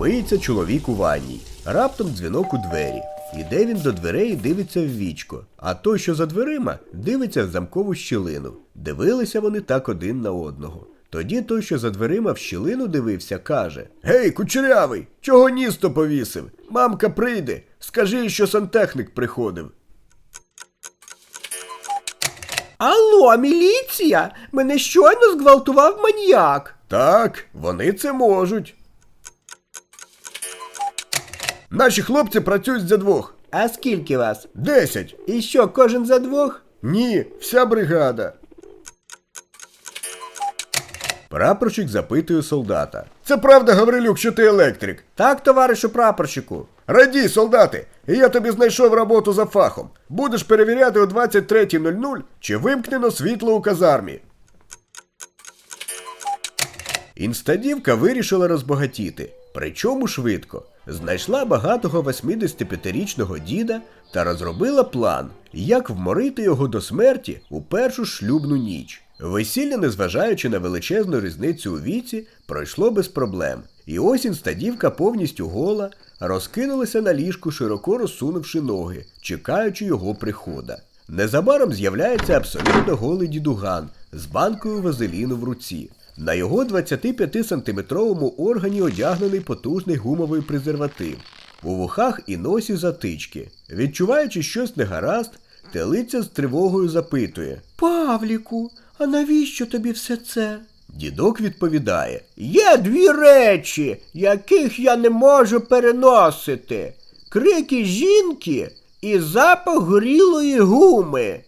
Миється чоловік у ванній. Раптом дзвінок у двері. Іде він до дверей і дивиться в вічко, а той, що за дверима, дивиться в замкову щілину. Дивилися вони так один на одного. Тоді той, що за дверима в щілину дивився, каже: Гей, кучерявий, чого ністо повісив? Мамка прийде, скажи, що сантехник приходив. Алло, міліція! Мене щойно зґвалтував маньяк. Так, вони це можуть. Наші хлопці працюють за двох. А скільки вас? Десять. І що, кожен за двох? Ні, вся бригада. Прапорщик запитує солдата. Це правда, Гаврилюк, що ти електрик? Так, товаришу прапорщику. Радій, солдати, і я тобі знайшов роботу за фахом. Будеш перевіряти о 23.00, чи вимкнено світло у казармі. Інстадівка вирішила розбагатіти, причому швидко. Знайшла багатого 85-річного діда та розробила план, як вморити його до смерті у першу шлюбну ніч. Весілля, незважаючи на величезну різницю у віці, пройшло без проблем. І ось інстадівка повністю гола, розкинулася на ліжку, широко розсунувши ноги, чекаючи його прихода. Незабаром з'являється абсолютно голий дідуган з банкою вазеліну в руці. На його 25-сантиметровому органі одягнений потужний гумовий презерватив. У вухах і носі затички. Відчуваючи щось негаразд, телиця з тривогою запитує. Павліку, а навіщо тобі все це? Дідок відповідає. Є дві речі, яких я не можу переносити: крики жінки і запах горілої гуми.